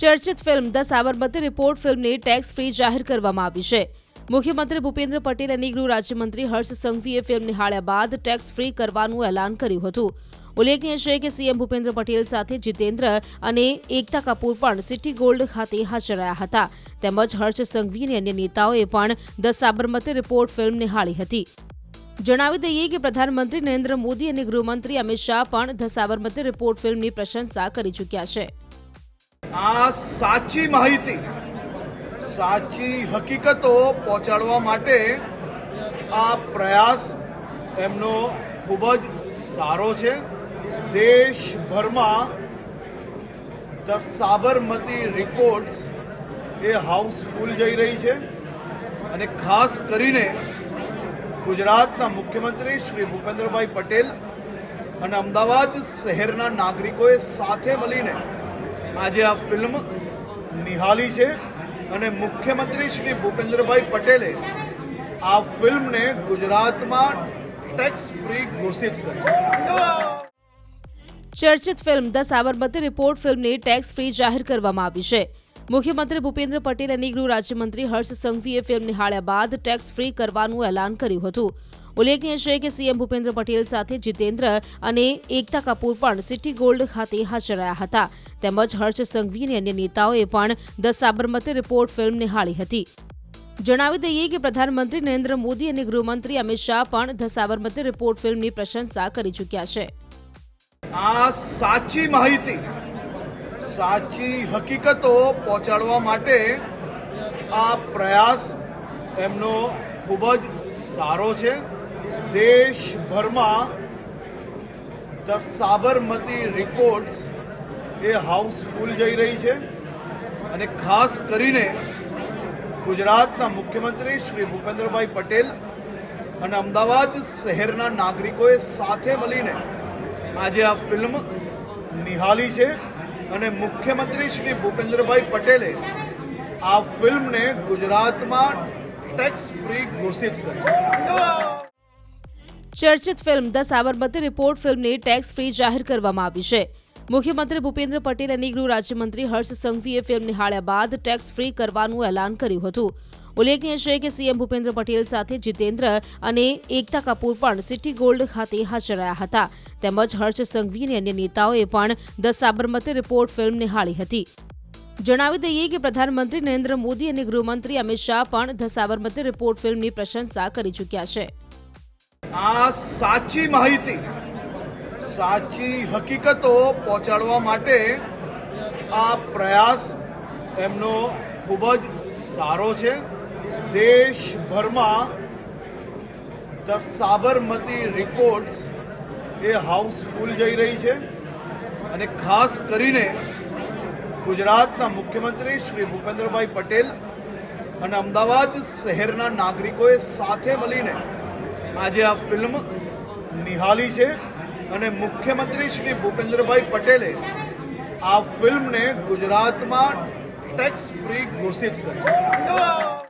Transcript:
ચર્ચિત film the Sabarmati report ફિલ્મની tax free જાહેર કરવામાં આવી છે. મુખ્યમંત્રી ભૂપેન્દ્ર પટેલ અને ગૃહ રાજ્યમંત્રી હર્ષ સંઘવીએ ફિલ્મ નિહાળ્યા બાદ ટેક્સ ફ્રી કરવાનું એલાન કર્યું હતું. ઉલ્લેખનીય છે કે સીએમ ભૂપેન્દ્ર પટેલ સાથે જીતેન્દ્ર અને એકતા કપૂર પણ સિટી ગોલ્ડ ખાતે હાજર રહ્યા હતા. તેમજ હર્ષ સંઘવી અને અન્ય નેતાઓએ પણ ધ સાબરમતી રિપોર્ટ ફિલ્મ નિહાળી હતી. જણાવી દઈએ કે પ્રધાનમંત્રી નરેન્દ્ર મોદી અને ગૃહમંત્રી અમિત શાહ પણ ધ સાબરમતી રિપોર્ટ ફિલ્મની પ્રશંસા કરી ચૂક્યા છે. આ સાચી માહિતી, સાચી હકીકતો પહોંચાડવા માટે આ પ્રયાસ એમનો ખૂબ જ સારો છે. દેશભરમાં ધ સાબરમતી રિપોર્ટ્સ એ હાઉસફુલ જઈ રહી છે અને ખાસ કરીને ગુજરાતના મુખ્યમંત્રી શ્રી ભૂપેન્દ્રભાઈ પટેલ અને અમદાવાદ શહેરના નાગરિકોએ સાથે મળીને આજે આ ફિલ્મ નિહાળી છે અને મુખ્યમંત્રી શ્રી ભૂપેન્દ્રભાઈ પટેલે આ ફિલ્મને ગુજરાતમાં ટેક્સ ફ્રી ઘોષિત કરી. ચર્ચિત ફિલ્મ ધ સાબરમતી રિપોર્ટ ફિલ્મની ટેક્સ ફ્રી જાહેર કરવામાં આવી છે. મુખ્યમંત્રી ભૂપેન્દ્ર પટેલ અને ગૃહ રાજ્યમંત્રી હર્ષ સંઘવીએ ફિલ્મ નિહાળ્યા બાદ ટેક્સ ફ્રી કરવાનું એલાન કર્યું હતું. ઉલ્લેખનીય છે કે સીએમ ભૂપેન્દ્ર પટેલ સાથે જીતેન્દ્ર અને એકતા કપૂર પણ સિટી ગોલ્ડ ખાતે હાજર રહ્યા હતા. તેમજ હર્ષ સંઘવી અને અન્ય નેતાઓએ પણ ધ સાબરમતી રિપોર્ટ ફિલ્મ નિહાળી હતી. જણાવી દઈએ કે પ્રધાનમંત્રી નરેન્દ્ર મોદી અને ગૃહમંત્રી અમિત શાહ પણ ધ સાબરમતી રિપોર્ટ ફિલ્મની પ્રશંસા કરી ચૂક્યા છે. આ સાચી માહિતી, સાચી હકીકતો પહોંચાડવા માટે આ પ્રયાસ એમનો ખૂબ જ સારો છે. દેશભરમાં ધ સાબરમતી રિપોર્ટ્સ એ હાઉસફુલ જઈ રહી છે. અને ખાસ કરીને ગુજરાતના મુખ્યમંત્રી શ્રી ભૂપેન્દ્રભાઈ પટેલ અને અમદાવાદ શહેરના નાગરિકોએ સાથે મળીને આજે આ ફિલ્મ નિહાળી છે. અને મુખ્યમંત્રી શ્રી ભૂપેન્દ્રભાઈ પટેલે આ ફિલ્મને ગુજરાતમાં ટેક્સ ફ્રી ઘોષિત કરી. ચર્ચિત ફિલ્મ ધ સાબરમતી રિપોર્ટ ફિલ્મની ટેક્સ ફ્રી જાહેર કરવામાં આવી છે. મુખ્યમંત્રી ભૂપેન્દ્ર પટેલ અને ગૃહ રાજ્યમંત્રી હર્ષ સંઘવીએ ફિલ્મ નિહાળ્યા બાદ ટેક્સ ફ્રી કરવાનું એલાન કર્યું હતું. ઉલ્લેખનીય છે કે સીએમ ભૂપેન્દ્ર પટેલ સાથે જીતેન્દ્ર અને એકતા કપૂર પણ સિટી ગોલ્ડ ખાતે હાજર રહ્યા હતા. તેમજ હર્ષ સંઘવી અને અન્ય નેતાઓએ પણ ધ સાબરમતી રિપોર્ટ ફિલ્મ નિહાળી હતી. જણાવી દઈએ કે પ્રધાનમંત્રી નરેન્દ્ર મોદી અને ગૃહમંત્રી અમિત શાહ પણ ધ સાબરમતી રિપોર્ટ ફિલ્મની પ્રશંસા કરી ચૂક્યા છે. આ સાચી માહિતી સાચી હકીકતો પહોંચાડવા માટે આ પ્રયાસ એમનો ખૂબ જ સારો છે. દેશભરમાં ધ સાબરમતી રિપોર્ટ્સ એ હાઉસફુલ જઈ રહી છે અને ખાસ કરીને ગુજરાતના મુખ્યમંત્રી શ્રી ભૂપેન્દ્રભાઈ પટેલ અને અમદાવાદ શહેરના નાગરિકોએ સાથે મળીને આજે આ ફિલ્મ નિહાળી છે. અને મુખ્યમંત્રી શ્રી ભૂપેન્દ્રભાઈ પટેલે આ ફિલ્મને ગુજરાતમાં ટેક્સ ફ્રી ઘોષિત કરી.